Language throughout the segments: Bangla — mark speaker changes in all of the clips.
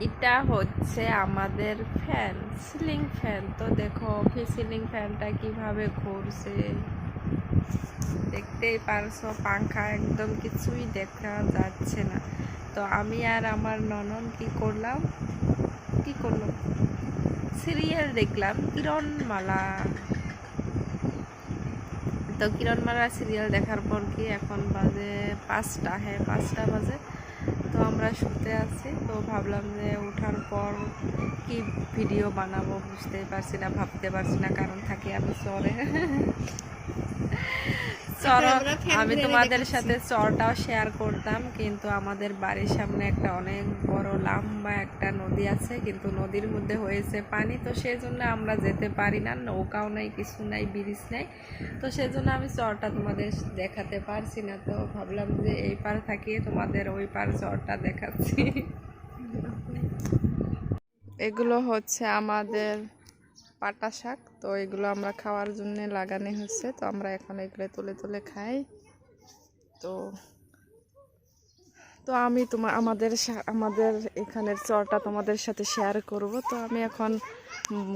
Speaker 1: এটা হচ্ছে আমাদের ফ্যান সিলিং ফ্যান তো দেখো সিলিং ফ্যানটা কীভাবে ঘুরছে? দেখতেই পারছ, পাংখা একদম কিছুই দেখা যাচ্ছে না। তো আমি আর আমার ননন কি করলাম? কি করলাম? সিরিয়াল দেখলাম, কিরণমালা। তো কিরণমালা সিরিয়াল দেখার পর কি এখন বাজে পাঁচটা? হ্যাঁ পাঁচটা বাজে। তো আমরা শুতে আছি। তো ভাবলাম যে ওঠার পর কি ভিডিও বানাবো বুঝতেই পারছি না, ভাবতে পারছি না কারণ থাকি আমি চরে। চর
Speaker 2: আমরা
Speaker 1: আমি তোমাদের সাথে চরটাও শেয়ার করতাম কিন্তু আমাদের বাড়ির সামনে একটা অনেক বড় লম্বা একটা নদী আছে কিন্তু নদীর মধ্যে হয়েছে পানি তো সেই জন্য আমরা যেতে পারি না নৌকাও নাই কিছু নাই ব্রিজ নাই। তো সেজন্য আমি চরটা তোমাদের দেখাতে পারছি না তো ভাবলাম যে এই পার থাকিয়ে তোমাদের ওই পার চরটা দেখাচ্ছি। এগুলো হচ্ছে আমাদের পাটা শাক। তো এগুলো আমরা খাওয়ার জন্য লাগানো হচ্ছে তো আমরা এখন এগুলো তুলে তুলে খাই তো তো আমি তোমার আমাদের আমাদের এখানের চরটা তোমাদের সাথে শেয়ার করব তো আমি এখন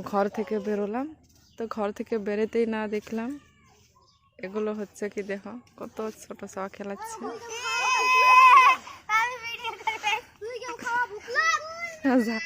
Speaker 1: ঘর থেকে বেরোলাম তো ঘর থেকে বেরোতেই না দেখলাম এগুলো হচ্ছে কি দেখো কত ছোট ছ খেলাচ্ছে যা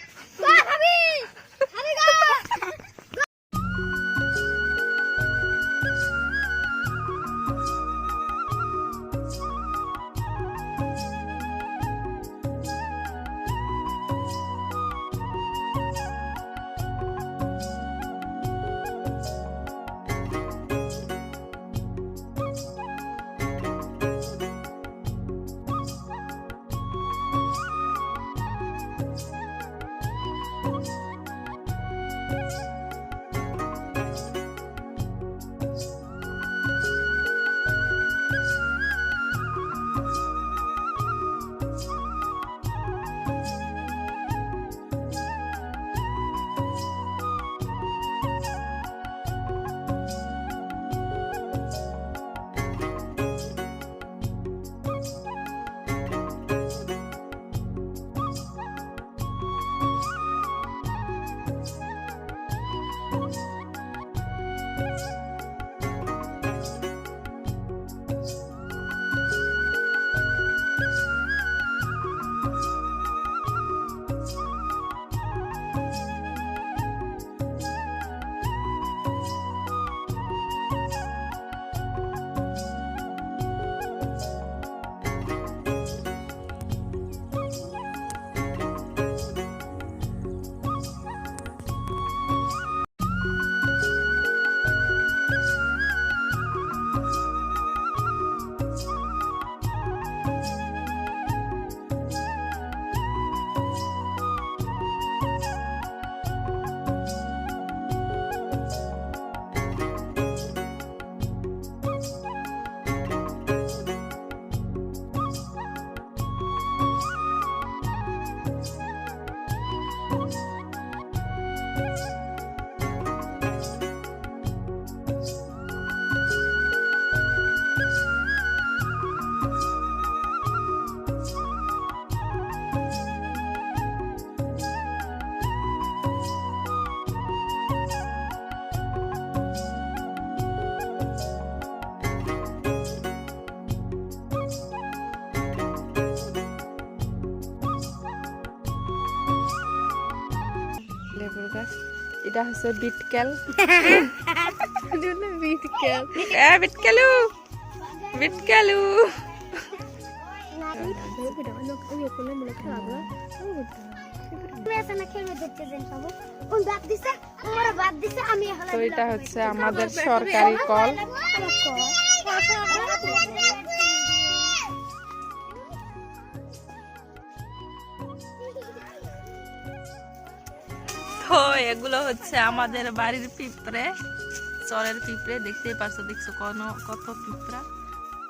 Speaker 1: লেবুর গাছ এটা হচ্ছে বিটকেল
Speaker 2: বিটকেল
Speaker 1: বিটকেলু বিটকেলু তো এটা হচ্ছে আমাদের সরকারি কল তো এগুলো হচ্ছে আমাদের বাড়ির পিঁপড়ে, চরের পিঁপড়ে, দেখতেই পাচ্ছ, দেখছ কোন, কত পিঁপড়া।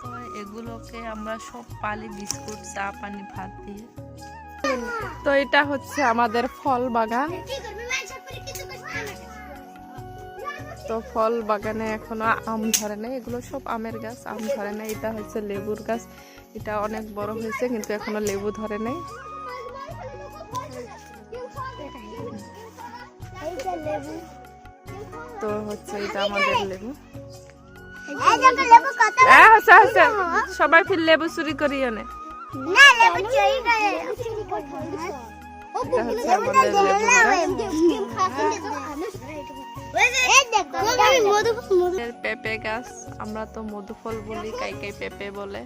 Speaker 1: তো এগুলোকে আমরা সব পালি, বিস্কুট, চা, পানি, ভাত দিয়ে। তো এটা হচ্ছে আমাদের ফল বাগান। তো ফল বাগানে এখনও আম ধরে নাই, এগুলো সব আমের গাছ, আম ধরে নাই। এটা হচ্ছে লেবুর গাছ। এটা অনেক বড় হয়েছে, কিন্তু এখনও লেবু ধরে নাই। তো হচ্ছে এটা আমাদের লেবু। সবাই ফির লেবু চুরি
Speaker 2: করে মধু মধু
Speaker 1: পেঁপে গাছ আমরা তো মধুফল বলি কাই কাই পেঁপে বলে।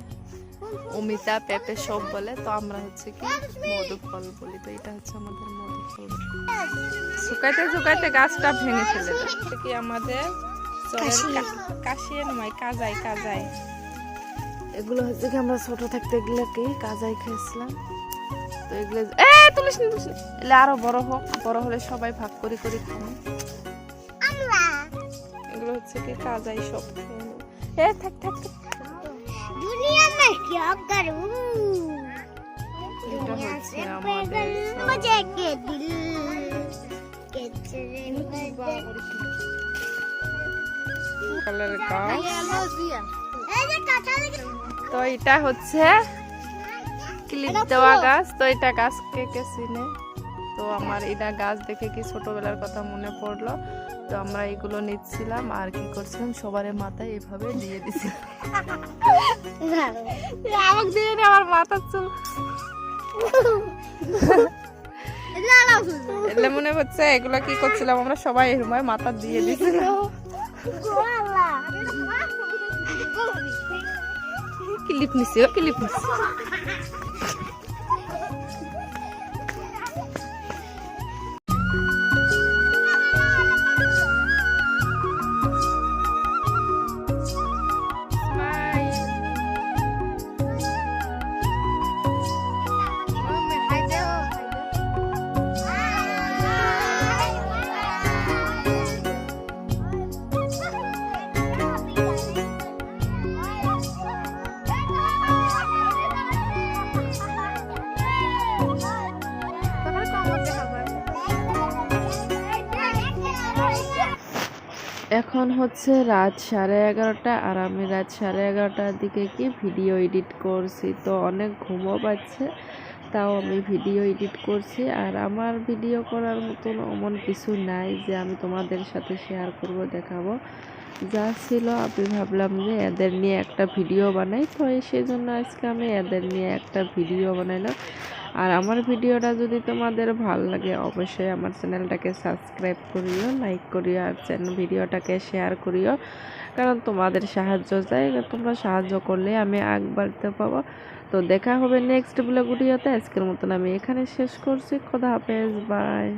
Speaker 1: অমিতা পেঁপে সব বলে তো আমরা হচ্ছে কি মধুফল বলি। তো এটা হচ্ছে আমাদের মধুফল শুকাইতে শুকাইতে গাছটা ভেঙে ফেলে কি আমাদের কাশিয়ে নয় কাজাই কাজাই। এগুলো হচ্ছে কি আমরা ছোট থাকতে এগুলো কি কাজাই খেয়েছিলাম? তো এগুলো এ তুলিস না তুলিস না। এগুলো আরও বড় হোক বড় হলে সবাই ভাগ করে করে খাব। এগুলো হচ্ছে কি কাজাই সব এ থাক থাক থাক। তো এটা হচ্ছে ক্লিপ দেওয়া গাছ। তো এটা গাছ কে কে চিনে তো আমার এটা গাছ দেখে কি ছোটবেলার কথা মনে পড়ল? তো আমরা এগুলো নিচ্ছিলাম আর কি করছিলাম? সবার মাথায় এভাবে দিয়ে দিছিলাম। আমাকে দিয়ে নে, আমার মাথার চুল। এলে মনে হচ্ছে এগুলো কি করছিলাম? আমরা সবাই এরকম মাথা দিয়ে দিছিলাম। ক্লিপ নিছি ক্লিপ নিছি। এখন হচ্ছে রাত সাড়ে এগারোটা আর আমি রাত সাড়ে এগারোটার দিকে কি ভিডিও এডিট করছি। তো অনেক ঘুমও পাচ্ছে, তাও আমি ভিডিও এডিট করছি। আর আমার ভিডিও করার মতন এমন কিছু নাই যে আমি তোমাদের সাথে শেয়ার করব, দেখাবো। যা ছিল আমি ভাবলাম যে এদের নিয়ে একটা ভিডিও বানাই। তো সেই জন্য আজকে আমি এদের নিয়ে একটা ভিডিও বানাইলাম। আর আমার ভিডিওটা যদি তোমাদের ভালো লাগে, অবশ্যই আমার চ্যানেলটাকে সাবস্ক্রাইব করিও, লাইক করিও, আর চ্যানেল ভিডিওটাকে শেয়ার করিও। কারণ তোমাদের সাহায্য চাই তোমরা সাহায্য করলে আমি আগ বাড়তে পাবো। তো দেখা হবে নেক্সট ব্লগ ভিডিওতে। আজকের মতন আমি এখানে শেষ করছি। খোদা হাফেজ বাই